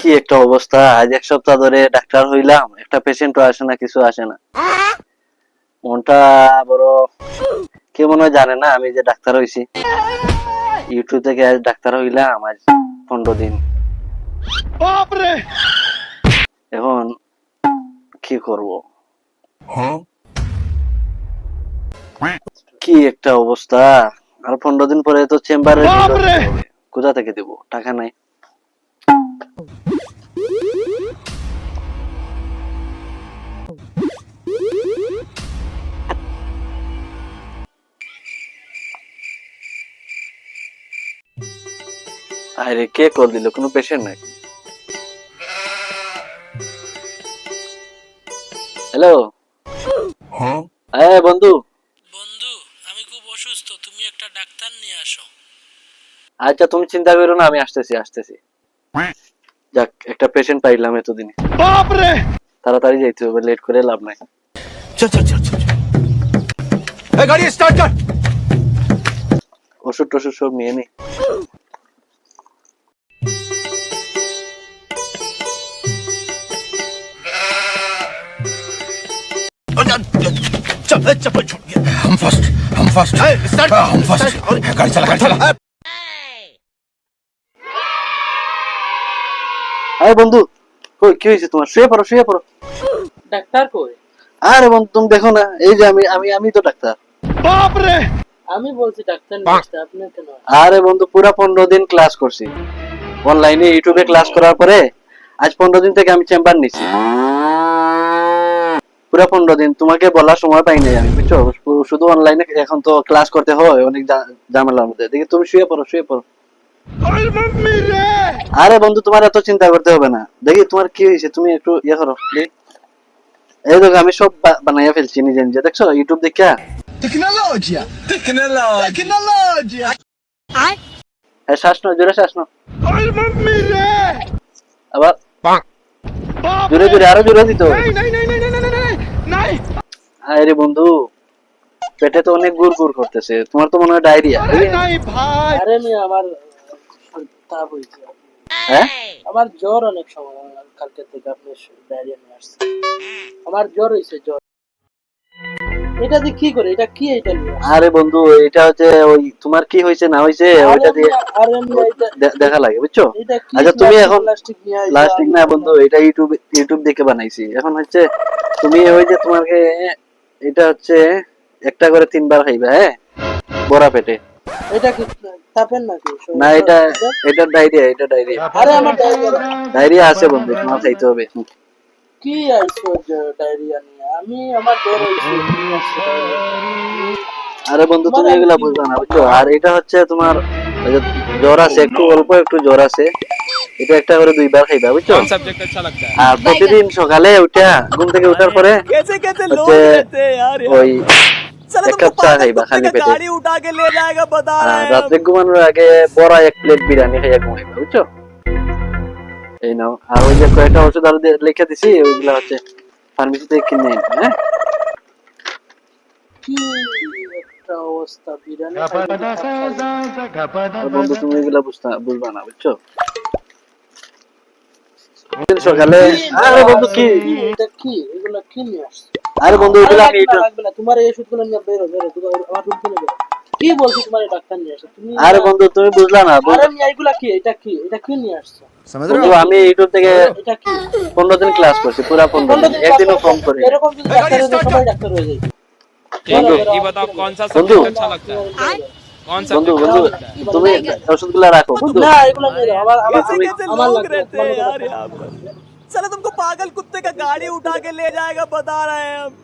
কি একটা অবস্থা? আজ এক সপ্তাহ ধরে ডাক্তার হইলাম একটা পেশেন্টও আসে না কিছু আসে না। মনটা বড় কে মনে হয় জানে না আমি যে ডাক্তার হইছি। ইউটিউব থেকে আজ ডাক্তার হইলাম আজ পনেরো দিন। এখন কি করব? কি একটা অবস্থা? আর পনেরো দিন পরে তো চেম্বারে কোথা থেকে দেবো? টাকা নাই। আরে কে কল দিল? কোনো পেশেন্ট নাই হ্যালো হ্যাঁ? বন্ধু। বন্ধু আমি খুব অসুস্থ তুমি একটা ডাক্তার নিয়ে আসো। আচ্ছা তুমি চিন্তা করো না আমি আসতেছি আসতেছি। যাক একটা পেশেন্ট পাইলাম এতদিনে। বাপ রে তাড়াতাড়ি যাইতে হবে লেট করে লাভ নাই। চল চল চল চল এই গাড়ি স্টার্ট কর। ওষুধ টষুধ সব নিয়ে নে। चप्पल छोड़ गया हम फर्स्ट हम फर्स्ट स्टार्ट हम फर्स्ट गाड़ी चला गाड़ी चला আরে বন্ধু কই কি হয়েছে তোমার শুয়ে পড়ো শুয়ে পড়ো ডাক্তার কই আরে বন্ধু তুমি দেখো না এই যে আমি আমি আমি তো ডাক্তার আমি বলছি ডাক্তার নিয়ে আসতে আপনি কেন আরে বন্ধু পুরা পনেরো দিন ক্লাস করছি অনলাইনে ইউটিউবে ক্লাস করার পরে আজ পনেরো দিন থেকে আমি চেম্বার নিছি পুরো পনেরো দিন। তোমাকে বলার সময় পাইনি আমি বুঝছ? শুধু অনলাইনে এখন তো ক্লাস করতে হয় অনেক ঝামেলার মধ্যে। দেখি তুমি শুয়ে পড়ো শুয়ে পড়ো। আরে বন্ধু তোমার এত চিন্তা করতে হবে না। দেখি তোমার কি হয়েছে তুমি একটু ইয়ে করো এই দেখো আমি সব বানাইয়া ফেলছি নিজে নিজে দেখছ? ইউটিউব দেখা। টেকনোলজিয়া জোরে শ্বাস আবার। জোরে জোরে আরও জোরে দিত হবে আরে বন্ধু পেটে তো অনেক গুড় গুড় করতেছে তোমার তো মনে হয় ডায়রিয়া আরে আমি আমার তাপ হয়েছে। হ্যাঁ? আমার জ্বর অনেক সময় কালকে থেকে আপনি ডায়রিয়া নিয়ে আসছেন আমার জ্বর হয়েছে জ্বর। এটা দিয়ে কি করে? এটা কি এটা নিয়ে আরে বন্ধু এটা হচ্ছে ওই তোমার কি হয়েছে না হয়েছে ওইটা দিয়ে দেখা লাগে বুঝছ? আচ্ছা তুমি এখন প্লাস্টিক না বন্ধু এটা ইউটিউব ইউটিউব দেখে বানাইছি। এখন হচ্ছে তুমি ওই যে তোমাকে এটা হচ্ছে একটা করে তিনবার খাইবা হ্যাঁ? বড়া পেটে। এটা কি তাপের নাকি? না এটা এটা ডায়রিয়া এটা ডায়রিয়া। আরে আমার ডায়রিয়া ডায়রিয়া আছে বন্ধু তোমার খাইতে হবে। কি আইছো ডায়রিয়া নিয়ে। আমি আমার জ্বর আসছি diarrhea। আরে বন্ধু তুমি এগুলা বুঝবা না বুঝছ? আর এটা হচ্ছে তোমার জ্বর আছে একটু অল্প একটু জ্বর আছে। এটা একটা করে দুইবার খাইবা বুঝছো सब्जेक्ट अच्छा लगता है আর প্রতিদিন সকালে উঠা ঘুম থেকে উঠার পরে कैसे कैसे लोग হচ্ছে रहते हैं यार ওই साला এক तुमको কাপ চা पागल খাইবা कुत्ते খালি का পেটে गाड़ी उठा के ले जाएगा बता আর रहे हैं রাত্রে ঘুমানোর আগে বড় এক প্লেট বিরিয়ানি খাইয়া ঘুমাইবা বুঝছো এই নাও আর ওই যে কয়েকটা ওষুধ আরো দে- লিখে দিছি ওইগুলা হচ্ছে ফার্মেসি থেকে কিনে আনবে হ্যাঁ কি একটা অবস্থা বিরিয়ানি আর বন্ধু তুমি এগুলা বুঝতা বুঝবা না বুঝছো প্রতিদিন সকালে আরে বন্ধু কি এটা কি এগুলো কি নিয়ে আসছে আরে বন্ধু এগুলা আমি লাগবে না, এটা লাগবে না তোমার এই ওষুধগুলো নিয়ে বেরো বেরো তুমি আমার রুম থেকে বেরো কি বলছি তোমার এই ডাক্তার নিয়ে আসছে তুমি আরে বন্ধু তুমি বুঝলা না আরে আমি এইগুলা কি এটা কি এটা কি নিয়ে আসছো বন্ধু আমি ইউটিউব থেকে এটা কি পনেরো দিন ক্লাস করছি পুরা পনেরো পনেরো দিন দিন একদিনও class কম করছো। করি এরকম যদি ডাক্তার হতো, সবাই ডাক্তার হয়ে যায় ठीक है ये बताओ कौन सा बंधु। सब्जेक्ट अच्छा लगता है चलो यार तुमको पागल कुत्ते का गाड़ी उठा के ले जाएगा बता रहे हैं हम